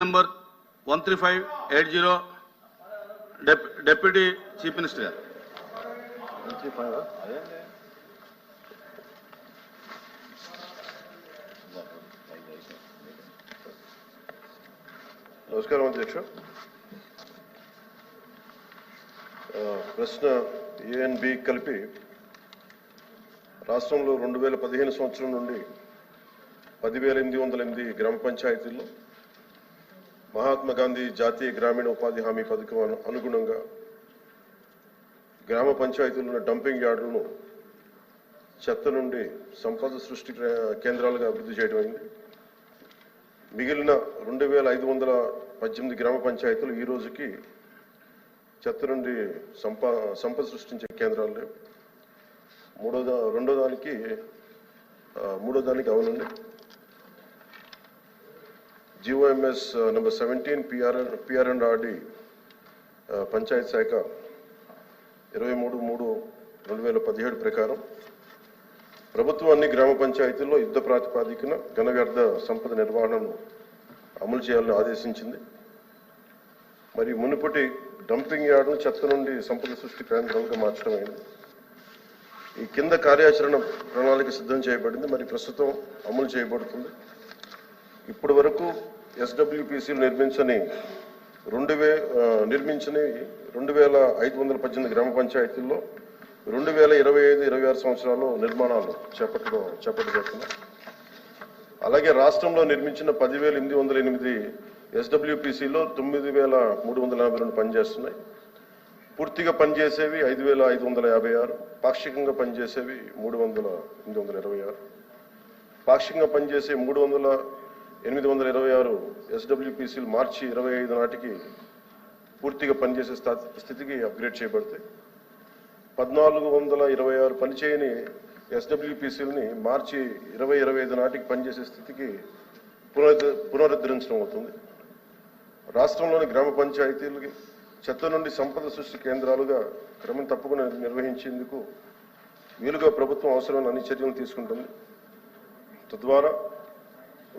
Number one three five eight zero deputy chief minister గారు. నమస్కారం అధ్యక్ష ప్రశ్న ఏఎన్బి కలిపి రాష్ట్రంలో రెండు వేల పదిహేను సంవత్సరం నుండి పదివేల ఎనిమిది వందల ఎనిమిది గ్రామ పంచాయతీల్లో మహాత్మా గాంధీ జాతీయ గ్రామీణ ఉపాధి హామీ పథకం అనుగుణంగా గ్రామ పంచాయతీల్లో ఉన్న డంపింగ్ యార్డులను చెత్త నుండి సంపద సృష్టి కేంద్రాలుగా అభివృద్ధి చేయడం అయింది. మిగిలిన రెండు వేల ఐదు వందల పద్దెనిమిది గ్రామ పంచాయతీలు ఈ రోజుకి చెత్త నుండి సంప సంపద సృష్టించే కేంద్రాలు లేవు. మూడో దా రెండో దానికి మూడో దానికి అవునండి GOMS number seventeen PR PR and RD panchayat శాఖ ఇరవై మూడు మూడు రెండు వేల పదిహేడు ప్రకారం ప్రభుత్వం అన్ని గ్రామ పంచాయతీల్లో యుద్ధ ప్రాతిపాదికన ఘన వ్యర్థ సంపద నిర్వహణను అమలు చేయాలని ఆదేశించింది. మరి మునుపటి డంపింగ్ యార్డును చెత్త నుండి సంపద సృష్టి కేంద్రాలుగా మార్చడమైంది ఈ కింద కార్యాచరణ ప్రణాళిక సిద్ధం చేయబడింది. మరి ప్రస్తుతం అమలు చేయబడుతుంది. ఇప్పటి వరకు ఎస్డబ్ల్యూపీసీలు నిర్మించని రెండు వే నిర్మించని రెండు వేల ఐదు వందల పద్దెనిమిది గ్రామ పంచాయతీల్లో రెండు వేల ఇరవై ఐదు ఇరవై ఆరు సంవత్సరాల్లో నిర్మాణాలు చేపట్టడం చేపట్టబడుతున్నాయి అలాగే రాష్ట్రంలో నిర్మించిన పదివేల ఎనిమిది వందల ఎనిమిది ఎస్డబ్ల్యూపీసీలో తొమ్మిది వేల మూడు వందల యాభై రెండు పనిచేస్తున్నాయి. పూర్తిగా పనిచేసేవి ఐదు వేల ఐదు వందల యాభై ఆరు పాక్షికంగా పనిచేసేవి మూడు వందల ఎనిమిది వందల ఇరవై ఆరు. పాక్షికంగా పనిచేసే మూడు వందల ఎనిమిది వందల ఇరవై ఆరు ఎస్డబ్ల్యూపీసీలు మార్చి ఇరవై ఐదు నాటికి పూర్తిగా పనిచేసే స్థా- స్థితికి అప్గ్రేడ్ చేయబడతాయి. పద్నాలుగు వందల ఇరవై ఆరు పనిచేయని ఎస్డబ్ల్యూపీసీలని మార్చి ఇరవై ఇరవై ఐదు నాటికి పనిచేసే స్థితికి పునరుద్ధ పునరుద్ధరించడం అవుతుంది. రాష్ట్రంలోని గ్రామ పంచాయతీలకి చెత్త నుండి సంపద సృష్టి కేంద్రాలుగా క్రమం తప్పకుండా నిర్వహించేందుకు వీలుగా ప్రభుత్వం అవసరమైన అన్ని చర్యలు తీసుకుంటుంది. తద్వారా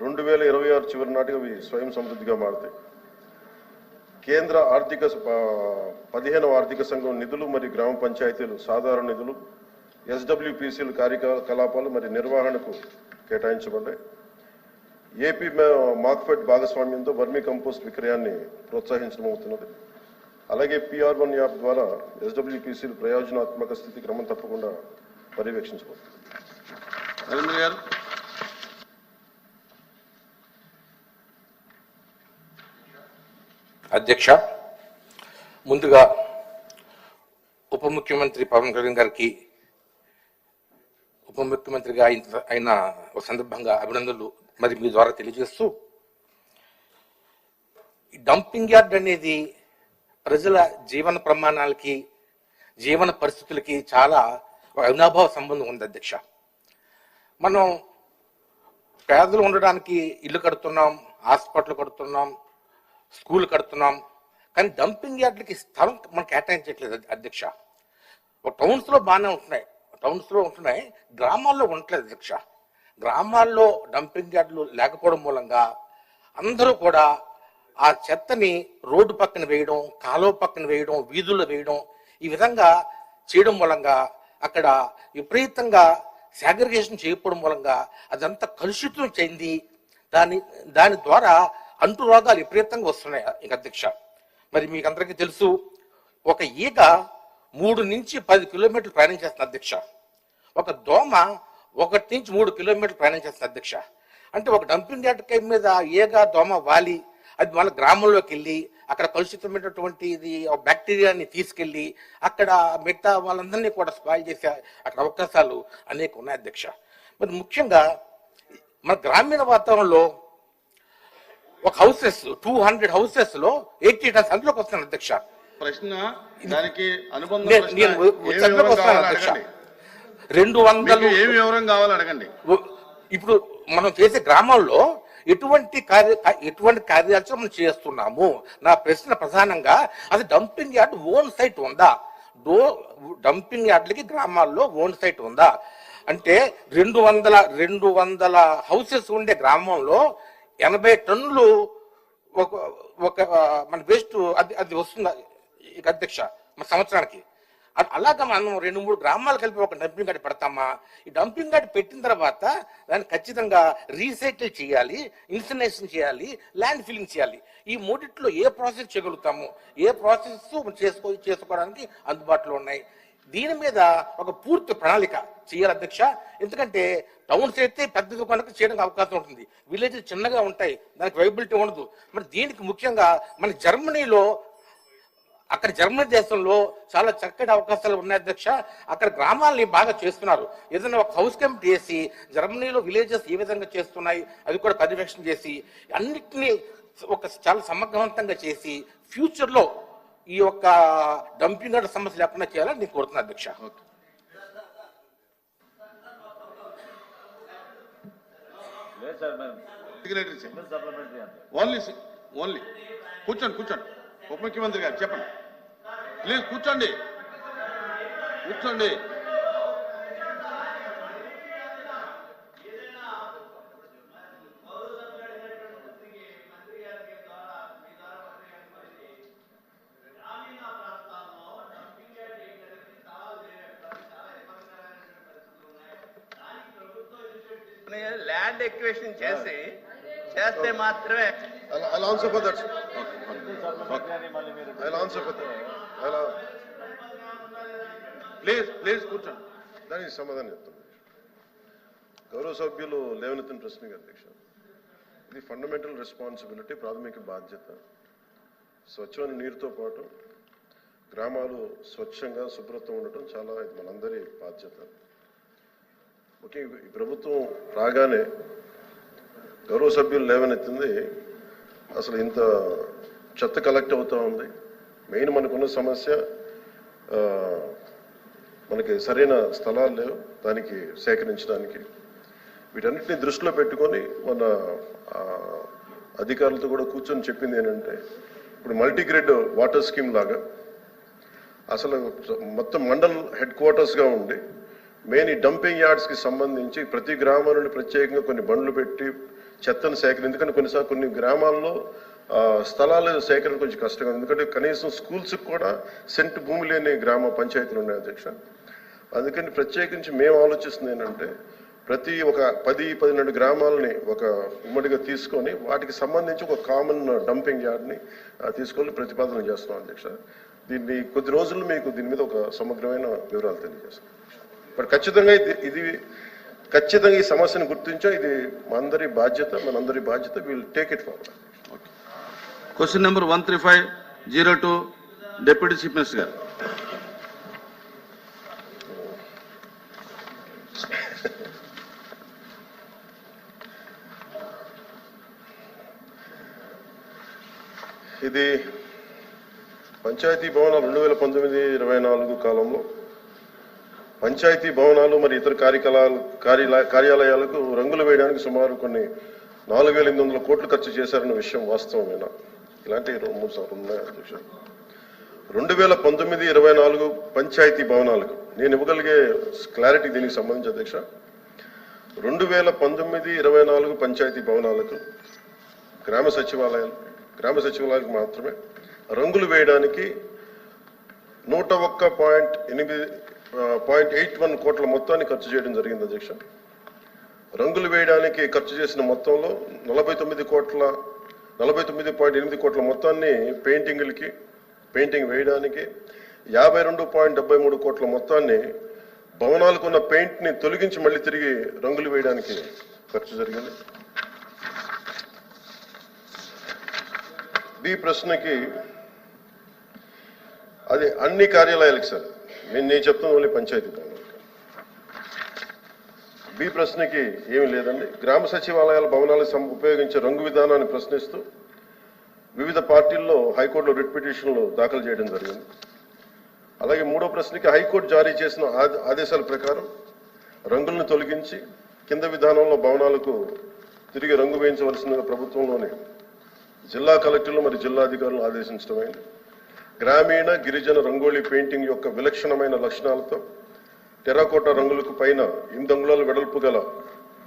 రెండు వేల ఇరవై ఆరు చివరి నాటికి అవి స్వయం సమృద్ధిగా మారుతాయి. కేంద్ర ఆర్థిక పదిహేనవ ఆర్థిక సంఘం నిధులు మరియు గ్రామ పంచాయతీలు సాధారణ నిధులు ఎస్డబ్ల్యూపీసీలు కార్యకలాపాలు మరియు నిర్వహణకు కేటాయించబడ్డాయి. ఏపీ మా- భాగస్వామ్యంతో వర్మీ కంపోస్ట్ విక్రయాన్ని ప్రోత్సహించడం అవుతున్నది అలాగే పిఆర్ వన్ యాప్ ద్వారా ఎస్డబ్ల్యూపీసీలు ప్రయోజనాత్మక స్థితి క్రమం తప్పకుండా పర్యవేక్షించబడుతుంది నరేంద్ర గారు అధ్యక్ష ముందుగా ఉప ముఖ్యమంత్రి పవన్ కళ్యాణ్ గారికి ఉప ముఖ్యమంత్రిగా ఆయన ఒక సందర్భంగా అభినందనలు మరి మీ ద్వారా తెలియజేస్తూ డంపింగ్ యార్డ్ అనేది ప్రజల జీవన ప్రమాణాలకి జీవన పరిస్థితులకి చాలా అవినాభావ సంబంధం ఉంది అధ్యక్ష. మనం పేదలు ఉండడానికి ఇల్లు కడుతున్నాం హాస్పిటల్ కడుతున్నాం స్కూల్ కడుతున్నాం. కానీ డంపింగ్ యార్డ్లకి స్థలం మనం కేటాయించట్లేదు అధ్య- అధ్యక్ష. టౌన్స్లో బాగానే ఉంటున్నాయి. టౌన్స్లో ఉంటున్నాయి. గ్రామాల్లో ఉండట్లేదు అధ్యక్ష. గ్రామాల్లో డంపింగ్ యార్డులు లేకపోవడం మూలంగా అందరూ కూడా ఆ చెత్తని రోడ్డు పక్కన వేయడం కాలువ పక్కన వేయడం వీధుల్లో వేయడం ఈ విధంగా చేయడం మూలంగా అక్కడ విపరీతంగా సాగ్రిగేషన్ చేయకపోవడం మూలంగా అదంతా కలుషితం చెంది దాని దాని ద్వారా అంటు రోగాలు విపరీతంగా వస్తున్నాయి ఇక అధ్యక్ష. మరి మీకు అందరికీ తెలుసు ఒక ఈగ మూడు నుంచి పది కిలోమీటర్లు ప్రయాణం చేస్తుంది అధ్యక్ష. ఒక దోమ ఒకటి నుంచి మూడు కిలోమీటర్లు ప్రయాణం చేస్తుంది అధ్యక్ష. అంటే ఒక డంపింగ్ యార్డ్ కై మీద ఈగ దోమ వాలి అది మన గ్రామంలోకి వెళ్ళి అక్కడ కలుషితమైనటువంటి ఇది బ్యాక్టీరియాని తీసుకెళ్ళి అక్కడ మిగతా వాళ్ళందరినీ కూడా స్పాయిల్ చేసే అక్కడ అవకాశాలు అనేక ఉన్నాయి అధ్యక్ష. మరి ముఖ్యంగా మన గ్రామీణ వాతావరణంలో ఒక హౌసెస్ టూ హండ్రెడ్ హౌసెస్లో ఎయిటీ టన్స్ అందులోకి వస్తాను అధ్యక్ష. ప్రశ్న దానికి అనుబంధం వస్తాను అధ్యక్ష. రెండు వందలు ఏ వివరం కావాలో అడగండి. ఇప్పుడు మనం చేసే గ్రామాల్లో ఎటువంటి కార్య ఎటువంటి కార్యాచరణ మనం చేస్తున్నాము? నా ప్రశ్న ప్రధానంగా అది డంపింగ్ యార్డ్ ఓన్ సైట్ ఉందా? డో డంపింగ్ యార్డ్లకి గ్రామాల్లో ఓన్ సైట్ ఉందా? అంటే రెండు వందల రెండు వందల హౌసెస్ ఉండే గ్రామంలో ఎనభై టన్నులు ఒక ఒక మన వేస్ట్ అది అది వస్తుంది? అధ్యక్ష మన సంవత్సరానికి. అలాగ అలాగా మనం రెండు మూడు గ్రామాలు కలిపి ఒక డంపింగ్ యార్డ్ పెడతామా? ఈ డంపింగ్ యార్డ్ పెట్టిన తర్వాత దాన్ని ఖచ్చితంగా రీసైకిల్ చేయాలి ఇన్సినేషన్ చేయాలి ల్యాండ్ ఫిల్లింగ్ చేయాలి. ఈ మూడిట్లో ఏ ప్రాసెస్ చేయగలుగుతాము? ఏ ప్రాసెస్ చేసుకో చేసుకోవడానికి అందుబాటులో ఉన్నాయి. దీని మీద ఒక పూర్తి ప్రణాళిక చేయాలి అధ్యక్ష. ఎందుకంటే టౌన్స్ అయితే పెద్ద కనుక చేయడానికి అవకాశం ఉంటుంది. విలేజెస్ చిన్నగా ఉంటాయి. దానికి వైబిలిటీ ఉండదు. మరి దీనికి ముఖ్యంగా మన జర్మనీలో అక్కడ జర్మనీ దేశంలో చాలా చక్కటి అవకాశాలు ఉన్నాయి అధ్యక్ష. అక్కడ గ్రామాలని బాగా చేస్తున్నారు. ఏదైనా ఒక హౌస్ కమిటీ చేసి జర్మనీలో విలేజెస్ ఏ విధంగా చేస్తున్నాయి అది కూడా పర్యవేక్షణ చేసి అన్నిటినీ ఒక చాలా సమగ్రవంతంగా చేసి ఫ్యూచర్లో ఈ యొక్క డంపింగ్ యార్డ్ సమస్య లేకుండా చేయాలని నేను కోరుతున్నాను అధ్యక్ష. ఓన్లీ సి- ఓన్లీ కూర్చోండి కూర్చోండి. ఉప ముఖ్యమంత్రి గారు చెప్పండి. ప్లీజ్ కూర్చోండి. కూర్చోండి ల్యాండ్ ఎక్వేషన్ చేసి చేస్తే మాత్రమే. I'll, I'll answer for that. sir. Single supplementary అని మళ్ళీ మీరు I'll answer for that. I'll, please please కూర్చోండి. దానికి సమాధానం చెప్తాను. గౌరవ సభ్యులు లేవనెత్తిన ప్రశ్నకి అధ్యక్ష ఇది ఫండమెంటల్ రెస్పాన్సిబిలిటీ ప్రాథమిక బాధ్యత. స్వచ్ఛమైన నీరుతో పాటు గ్రామాలు స్వచ్ఛంగా శుభ్రత ఉండటం చాలా ఇది మనందరి బాధ్యత. ఓకే ఈ ప్రభుత్వం రాగానే గౌరవ సభ్యులు లేవనెత్తింది. అసలు ఇంత చెత్త కలెక్ట్ అవుతూ ఉంది. మెయిన్ మనకున్న సమస్య మనకి సరైన స్థలాలు లేవు. దానికి సేకరించడానికి వీటన్నిటిని దృష్టిలో పెట్టుకొని మన అధికారులతో కూడా కూర్చొని చెప్పింది ఏంటంటే ఇప్పుడు మల్టీగ్రేడ్ వాటర్ స్కీమ్ లాగా అసలు మొత్తం మండల్ హెడ్ క్వార్టర్స్గా ఉండి మెయిన్ ఈ డంపింగ్ యార్డ్స్కి సంబంధించి ప్రతి గ్రామం నుండి ప్రత్యేకంగా కొన్ని బండ్లు పెట్టి చెత్తను సేకరణ ఎందుకంటే కొన్నిసార్లు కొన్ని గ్రామాల్లో స్థలాల స్థలాలు సేకరణ కొంచెం కష్టంగా ఎందుకంటే కనీసం స్కూల్స్కి కూడా సెంట్ భూమి లేని గ్రామ పంచాయతీలు ఉన్నాయి అధ్యక్ష. అందుకని ప్రత్యేకించి మేము ఆలోచిస్తుంది ఏంటంటే ప్రతి ఒక పది పదిహేను గ్రామాలని ఒక ఉమ్మడిగా తీసుకొని వాటికి సంబంధించి ఒక కామన్ డంపింగ్ యార్డ్ని తీసుకొని ప్రతిపాదన చేస్తున్నాం అధ్యక్ష. దీన్ని కొద్ది రోజుల్లో మీకు దీని మీద ఒక సమగ్రమైన వివరాలు తెలియజేస్తాం. బట్ ఖచ్చితంగా ఇది ఖచ్చితంగా ఈ సమస్యను గుర్తించా ఇది మనందరి బాధ్యత మనందరి బాధ్యత will take it forward question number one three five zero two deputy chief minister గారు. ఇది పంచాయతీ భవనాలు రెండు వేల పంతొమ్మిది ఇరవై నాలుగు కాలంలో పంచాయతీ భవనాలు మరి ఇతర కార్యకలాలు కార్యాలయాలకు రంగులు వేయడానికి సుమారు కొన్ని నాలుగు వేల ఎనిమిది వందల కోట్లు ఖర్చు చేశారన్న విషయం వాస్తవమేనా? ఇలాంటి మూడు సార్లు ఉన్నాయి అధ్యక్ష రెండు వేల పంతొమ్మిది ఇరవై నాలుగు పంచాయతీ భవనాలకు నేను ఇవ్వగలిగే క్లారిటీ దీనికి సంబంధించి అధ్యక్ష. రెండు వేల పంతొమ్మిది ఇరవై నాలుగు పంచాయతీ భవనాలకు గ్రామ సచివాలయాలు గ్రామ సచివాలయాలకు మాత్రమే రంగులు వేయడానికి నూట ఒక్క పాయింట్ ఎనిమిది పాయింట్ ఎయిట్ వన్ కోట్ల మొత్తాన్ని ఖర్చు చేయడం జరిగింది అధ్యక్ష. రంగులు వేయడానికి ఖర్చు చేసిన మొత్తంలో నలభై తొమ్మిది కోట్ల నలభై తొమ్మిది పాయింట్ ఎనిమిది కోట్ల మొత్తాన్ని పెయింటింగ్లకి పెయింటింగ్ వేయడానికి యాభై రెండు పాయింట్ డెబ్బై మూడు కోట్ల మొత్తాన్ని భవనాలకు ఉన్న పెయింట్ని తొలగించి మళ్ళీ తిరిగి రంగులు వేయడానికి ఖర్చు జరిగింది. బి ప్రశ్నకి అది అన్ని కార్యాలయాలకు సార్. నేను నేను చెప్తాను ఓన్లీ పంచాయతీ బి ప్రశ్నకి ఏమీ లేదండి. గ్రామ సచివాలయాల భవనాలకు ఉపయోగించే రంగు విధానాన్ని ప్రశ్నిస్తూ వివిధ పార్టీల్లో హైకోర్టులో రిట్ పిటిషన్లు దాఖలు చేయడం జరిగింది. అలాగే మూడో ప్రశ్నకి హైకోర్టు జారీ చేసిన ఆదేశాల ప్రకారం రంగులను తొలగించి కింద విధానంలో భవనాలకు తిరిగి రంగు వేయించవలసిందిగా ప్రభుత్వంలోని జిల్లా కలెక్టర్లు మరియు జిల్లా అధికారులను ఆదేశించడమైంది గ్రామీణ గిరిజన రంగోలీ పెయింటింగ్ యొక్క విలక్షణమైన లక్షణాలతో టెరాకోట రంగులకు పైన ఎనిమిది అంగుళాల వెడల్పు గల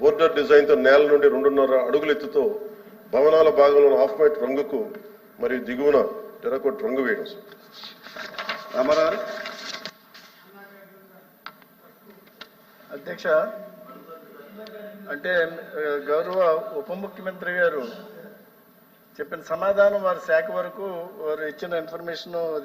బోర్డర్ డిజైన్తో నేల నుండి రెండున్నర అడుగుల ఎత్తుతో భవనాల భాగంలో ఆఫ్ వైట్ రంగుకు మరియు దిగువన టెరాకోట రంగు వేయడం. రామారావు. అధ్యక్ష అంటే గౌరవ ఉప ముఖ్యమంత్రి గారు చెప్పిన సమాధానం వారి శాఖ వరకు వారు ఇచ్చిన ఇన్ఫర్మేషన్